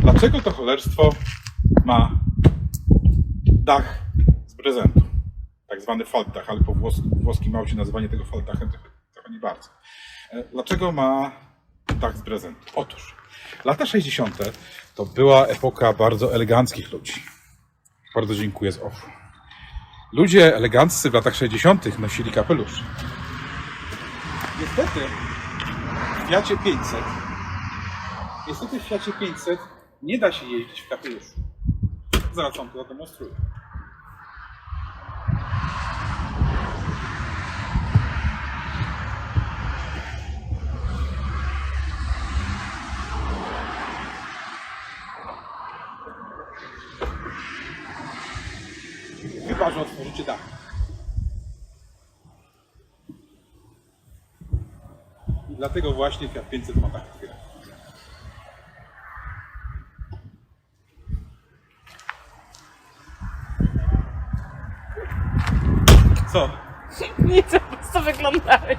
dlaczego to cholerstwo ma dach z prezentu? Tak zwany faltdach, ale po włos włoskim małcie nazywanie tego faltdachem trochę, trochę nie bardzo. E, Dlaczego ma dach z prezentu? Otóż lata 60. to była epoka bardzo eleganckich ludzi. Bardzo dziękuję z OFU. Ludzie eleganccy w latach 60. nosili kapelusze. Niestety w Fiacie 500 niestety w Fiacie 500 nie da się jeździć w kapeluszu. Zaraz wam to zademonstruję. Chyba, że otworzycie dach. I dlatego właśnie Fiat 500 ma tak otwierać. Co? Nic, po prostu wyglądałeś.